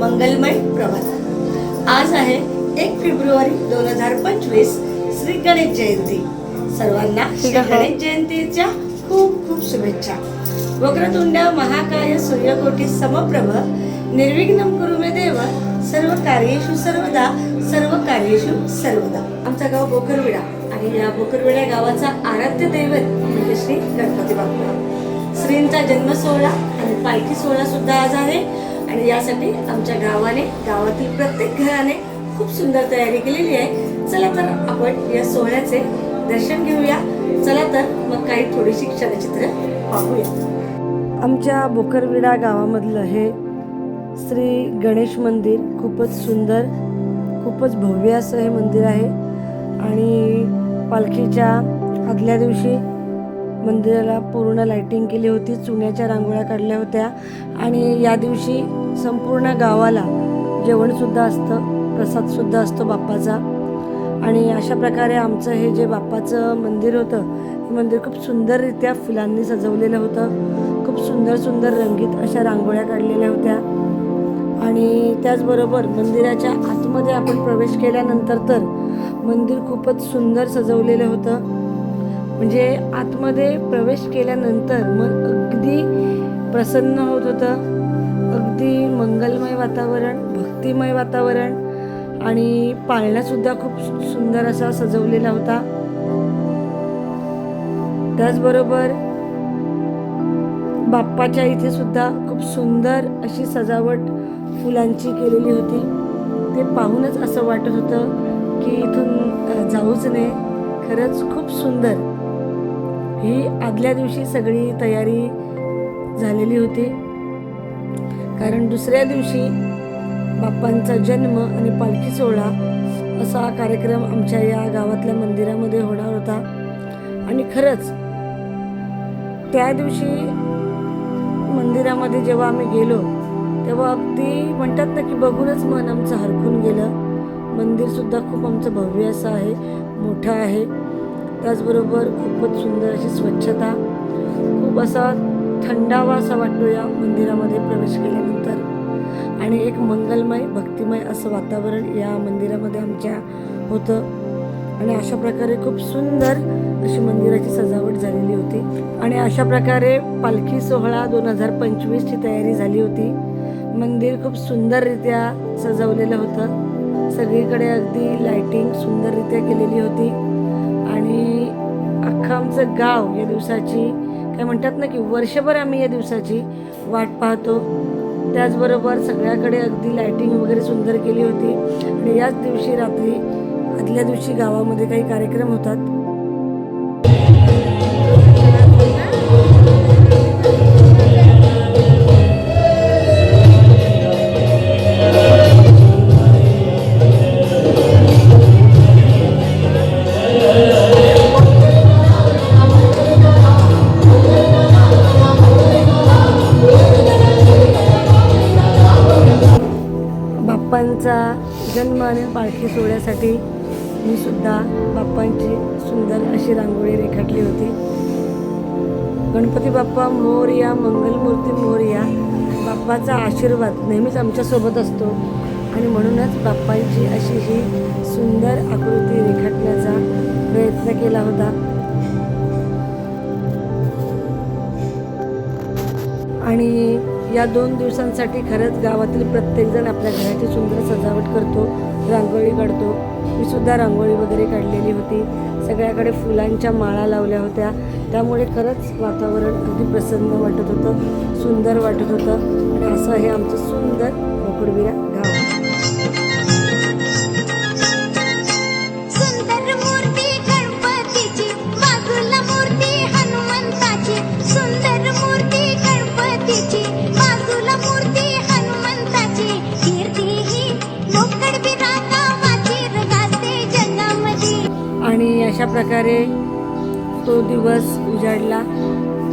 मंगलमय प्रभात आज आहे एक फेब्रुवारी दोन हजार पंचवीस. श्री गणेश जयंती. सर्वांना श्री गणेश जयंतीच्या खूप खूप शुभेच्छा. वक्रतुंड महाकाय सूर्यकोटी समप्रभ. निर्विघ्नं कुरु मे देव. सर्व कार्येषु सर्वदा सर्व कार्येषु सर्वदा. आमचा गाव बोकरविडा आणि या बोकरविडा गावाचा आराध्य दैवत म्हणजे श्री गणपती बाप्पा. श्रींचा जन्म सोहळा आणि पालखी सोहळा सुद्धा आज आहे. आणि यासाठी आमच्या गावाने गावातील प्रत्येक घराने खूप सुंदर तयारी केलेली आहे. चला तर आपण या सोहळ्याचे दर्शन घेऊया. चला तर मग काही थोडीशी क्षणचित्र पाहूया. आमच्या बोकरविडा गावामधलं हे श्री गणेश मंदिर खूपच सुंदर खूपच भव्य असं हे मंदिर आहे. आणि पालखीच्या आदल्या दिवशी मंदिराला पूर्ण लायटिंग केली होती चुन्याच्या रांगोळ्या काढल्या होत्या आणि या दिवशी संपूर्ण गावाला जेवणसुद्धा असतं प्रसादसुद्धा असतो बाप्पाचा. आणि अशा प्रकारे आमचं हे जे बाप्पाचं मंदिर होतं हे मंदिर खूप सुंदररित्या फुलांनी सजवलेलं होतं. खूप सुंदर सुंदर रंगीत अशा रांगोळ्या काढलेल्या होत्या. आणि त्याचबरोबर मंदिराच्या आतमध्ये आपण प्रवेश केल्यानंतर तर मंदिर खूपच सुंदर सजवलेलं होतं. म्हणजे आतमध्ये प्रवेश केल्यानंतर मन अगदी प्रसन्न होत होतं. अगदी मंगलमय वातावरण भक्तिमय वातावरण आणि पाळण्यासुद्धा खूप सु- सुंदर असा सजवलेला होता. त्याचबरोबर बाप्पाच्या इथे सुद्धा खूप सुंदर अशी सजावट फुलांची केलेली होती. ते पाहूनच असं वाटत होतं की इथून जाऊच नये. खरंच खूप सुंदर. ही आदल्या दिवशी सगळी तयारी झालेली होती. कारण दुसऱ्या दिवशी बाप्पांचा जन्म आणि पालखी सोहळा असा कार्यक्रम आमच्या या गावातल्या मंदिरामध्ये होणार होता. आणि खरंच त्या दिवशी मंदिरामध्ये जेव्हा आम्ही गेलो तेव्हा अगदी म्हणतात ना की बघूनच मन आमचं हरकून गेलं. मंदिरसुद्धा खूप आमचं भव्य असं आहे मोठं आहे. त्याचबरोबर खूपच सुंदर अशी स्वच्छता खूप असा थंडावा असा वाटतो या मंदिरामध्ये प्रवेश केल्यानंतर. आणि एक मंगलमय भक्तिमय असं वातावरण या मंदिरामध्ये आमच्या होतं. आणि अशा प्रकारे खूप सुंदर अशी मंदिराची सजावट झालेली होती. आणि अशा प्रकारे पालखी सोहळा दोन हजार पंचवीसची तयारी झाली होती. मंदिर खूप सुंदररित्या सजवलेलं होतं. सगळीकडे अगदी लायटिंग सुंदररित्या केलेली होती. आमचं गाव या दिवसाची काय म्हणतात ना की वर्षभर आम्ही या दिवसाची वाट पाहतो. त्याचबरोबर सगळ्याकडे अगदी लायटिंग वगैरे सुंदर केली होती. आणि याच दिवशी रात्री आदल्या दिवशी गावामध्ये काही कार्यक्रम होतात. जन्म आणि पालखी सोहळ्यासाठी मी सुद्धा बाप्पांची सुंदर अशी रांगोळी रेखाटली होती. गणपती बाप्पा मोरया मंगलमूर्ती मोरया बाप्पाचा आशीर्वाद नेहमीच आमच्यासोबत असतो. आणि म्हणूनच बाप्पांची अशी ही सुंदर आकृती रेखाटण्याचा प्रयत्न केला होता. आणि या दोन दिवसांसाठी खरंच गावातील प्रत्येकजण आपल्या घराची सुंदर सजावट करतो रांगोळी काढतो. मी सुद्धा रांगोळी वगैरे काढलेली होती. सगळ्याकडे फुलांच्या माळा लावल्या होत्या. त्यामुळे खरंच वातावरण अगदी प्रसन्न वाटत होतं सुंदर वाटत होतं. आणि असं हे आमचं सुंदर कोकडविरा गाव. अशा प्रकारे तो दिवस उजाडला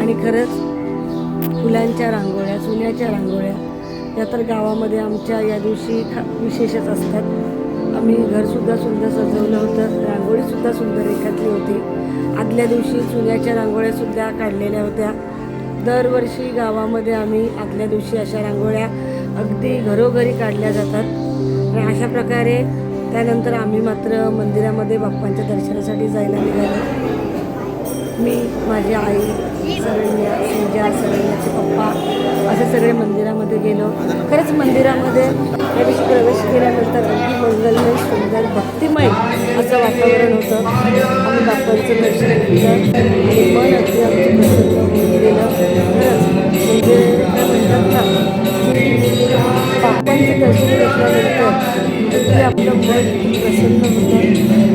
आणि खरंच फुलांच्या रांगोळ्या चुन्याच्या रांगोळ्या या तर गावामध्ये आमच्या या दिवशी खा विशेषच असतात. आम्ही घरसुद्धा सुंदर सजवलं होतं. रांगोळीसुद्धा सुंदर रेखाटली होती. आदल्या दिवशी चुन्याच्या रांगोळ्यासुद्धा काढलेल्या होत्या. दरवर्षी गावामध्ये आम्ही आदल्या दिवशी अशा रांगोळ्या अगदी घरोघरी काढल्या जातात. आणि अशा प्रकारे त्यानंतर आम्ही मात्र मंदिरामध्ये बाप्पांच्या दर्शनासाठी जायला निघालो. मी माझी आई सरण्या संजा सरण्याचे पप्पा असे सगळे मंदिरामध्ये गेलो. खरंच मंदिरामध्ये या दिवशी प्रवेश केल्यानंतर अगदी मंगलमय सुंदर भक्तिमय असं वातावरण होतं. आम्ही बाप्पांचं दर्शन घेतलं. आणि मन अगदी आमचं प्रसन्न होऊन गेलं. खरंच म्हणजे म्हणतात ना आपण जे दर्शन घेतल्यानंतर ते आपलं मन प्रसन्न होतं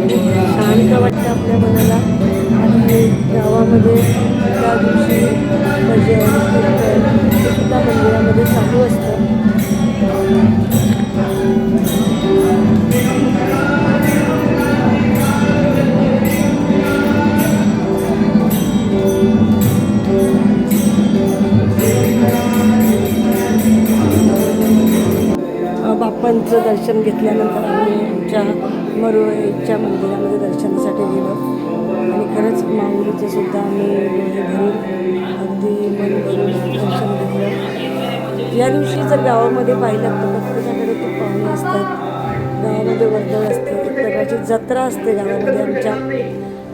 खूप शांत वाटतं आपल्या मनाला. आणि गावामध्ये त्या दिवशी भजन कीर्तन सुद्धा मंदिरामध्ये चालू असतं. अ, दर्शन घेतल्यानंतर आम्ही आमच्या मरोळीच्या मंदिरामध्ये दर्शनासाठी गेलो. आणि खरंच माऊलीचं सुद्धा आम्ही डोळे भरून अगदी मन भरून दर्शन घेतलं. या दिवशी जर गावामध्ये पाहिलं तर प्रत्येकाकडे खूप पाहुणे असतात. गावामध्ये वर्दळ असते एक प्रकारची जत्रा असते गावामध्ये आमच्या.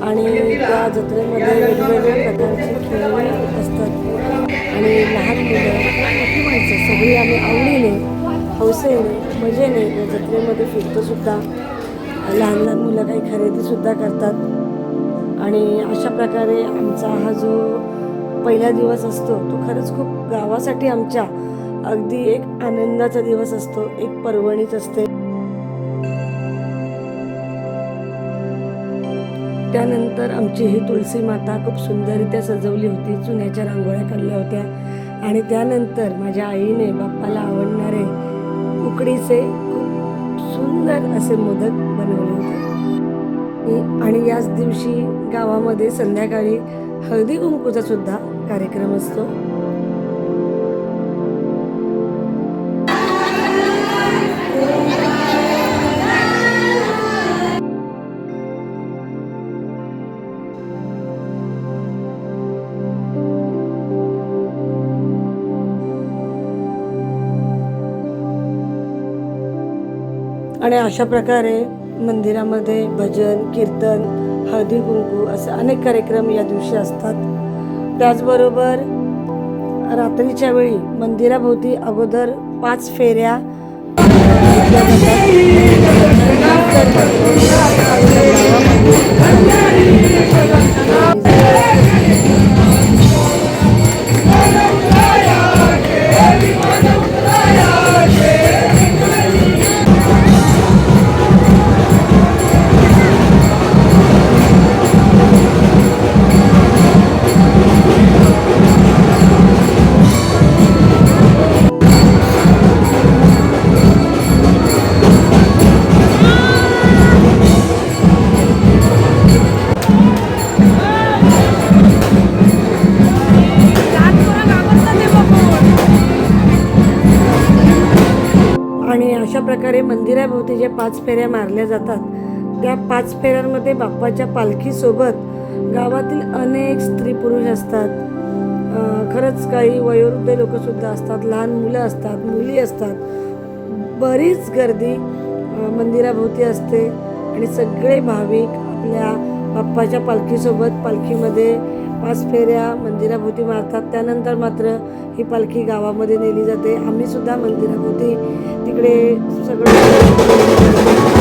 आणि त्या जत्रेमध्ये वेगवेगळ्या प्रकारची खेळणी असतात. आणि लहान मुलं मोठी माणसं सगळी आम्ही आवडीने हौसेने मजेने या जत्रेमध्ये फिरतोसुद्धा लहान लहान मुलं काही खरेदीसुद्धा करतात. आणि अशा प्रकारे आमचा हा जो पहिला दिवस असतो तो खरंच खूप गावासाठी आमच्या अगदी एक आनंदाचा दिवस असतो. एक पर्वणीच असते. त्यानंतर आमची ही तुलसी माता खूप सुंदररित्या सजवली होती. चुन्याच्या रांगोळ्या काढल्या होत्या. आणि त्यानंतर माझ्या आईने बाप्पाला आवडणारे उकडीचे खूप सुंदर असे मोदक बनवले होते. आणि याच दिवशी गावामध्ये संध्याकाळी हळदी कुंकूचा सुद्धा कार्यक्रम असतो. आणि अशा प्रकारे मंदिरामध्ये भजन कीर्तन हळदी कुंकू असे अनेक कार्यक्रम या दिवशी असतात त्याचबरोबर रात्रीच्या वेळी मंदिराभोवती अगोदर पाच फेऱ्या घेतल्या जातात. अशा प्रकारे मंदिराभोवती ज्या पाच फेऱ्या मारल्या जातात त्या पाच फेऱ्यांमध्ये बाप्पाच्या पालखीसोबत गावातील अनेक स्त्री पुरुष असतात. खरंच काही वयोवृद्ध लोकंसुद्धा असतात लहान मुलं असतात मुली असतात. बरीच गर्दी मंदिराभोवती असते. आणि सगळे भाविक आपल्या बाप्पाच्या पालखीसोबत पालखीमध्ये पाच फेऱ्या मंदिराभोवती मारतात. त्यानंतर मात्र ही पालखी गावामध्ये नेली जाते. आम्ही सुद्धा मंदिराभोवती तिकडे सगळं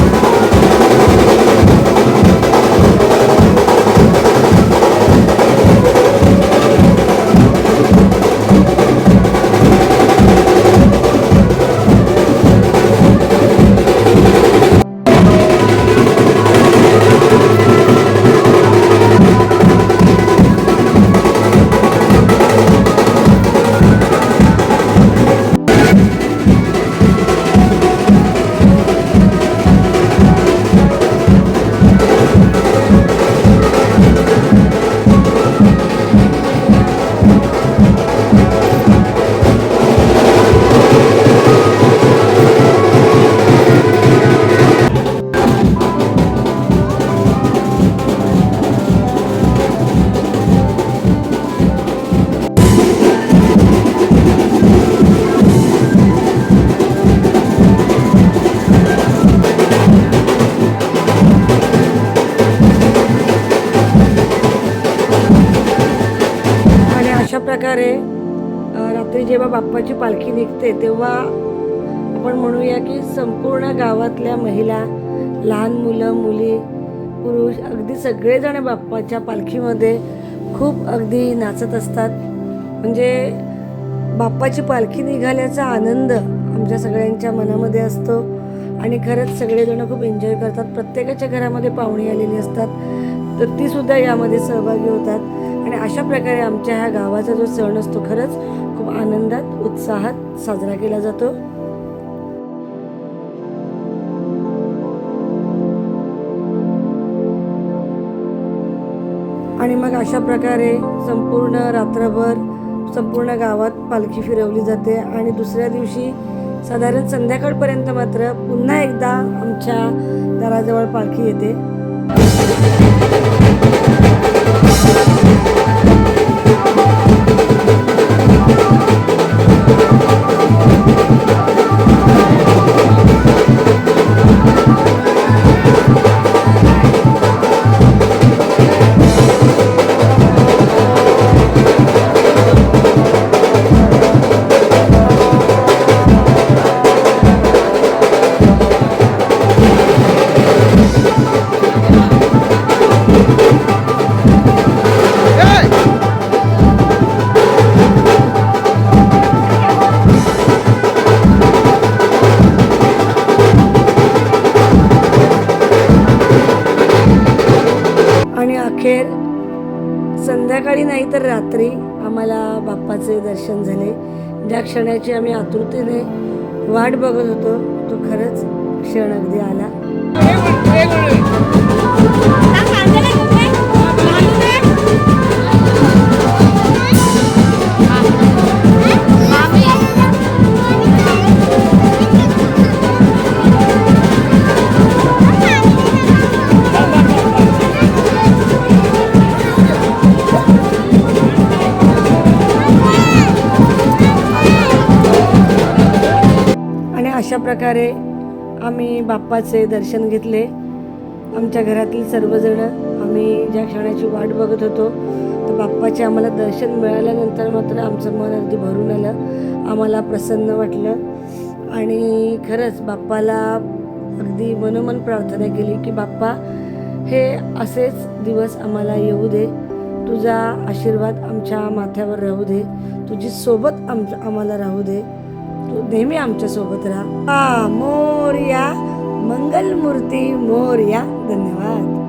प्रकारे रात्री जेव्हा बाप्पाची पालखी निघते तेव्हा आपण म्हणूया की संपूर्ण गावातल्या महिला लहान मुलं मुली पुरुष अगदी सगळेजण बाप्पाच्या पालखीमध्ये खूप अगदी नाचत असतात. म्हणजे बाप्पाची पालखी निघाल्याचा आनंद आमच्या सगळ्यांच्या मनामध्ये असतो आणि खरंच सगळेजण खूप एन्जॉय करतात. प्रत्येकाच्या घरामध्ये पाहुणी आलेली असतात. तर ती सुद्धा यामध्ये सहभागी होतात. आणि अशा प्रकारे आमच्या ह्या गावाचा जो सण असतो खरंच खूप आनंदात उत्साहात साजरा केला जातो. आणि मग अशा प्रकारे संपूर्ण रात्रभर संपूर्ण गावात पालखी फिरवली जाते आणि दुसऱ्या दिवशी साधारण संध्याकाळपर्यंत मात्र पुन्हा एकदा आमच्या दाराजवळ पालखी येते. आणि अखेर संध्याकाळी नाही तर रात्री आम्हाला बाप्पाचे दर्शन झाले. ज्या क्षणाची आम्ही आतुरतेने वाट बघत होतो तो खरंच क्षण अगदी आला. प्रकारे आम्ही बाप्पाचे दर्शन घेतले. आमच्या घरातील सर्वजण आम्ही ज्या क्षणाची वाट बघत होतो तर बाप्पाचे आम्हाला दर्शन मिळाल्यानंतर मात्र आमचं मन अगदी भरून आलं. आम्हाला प्रसन्न वाटलं. आणि खरंच बाप्पाला अगदी मनोमन प्रार्थना केली की बाप्पा हे असेच दिवस आम्हाला येऊ दे. तुझा आशीर्वाद आमच्या माथ्यावर राहू दे. तुझी सोबत आम आम्हाला राहू दे. तू नेहमी आमच्यासोबत राहा. मोर्या मोरया. मंगलमूर्ती मोरया. धन्यवाद.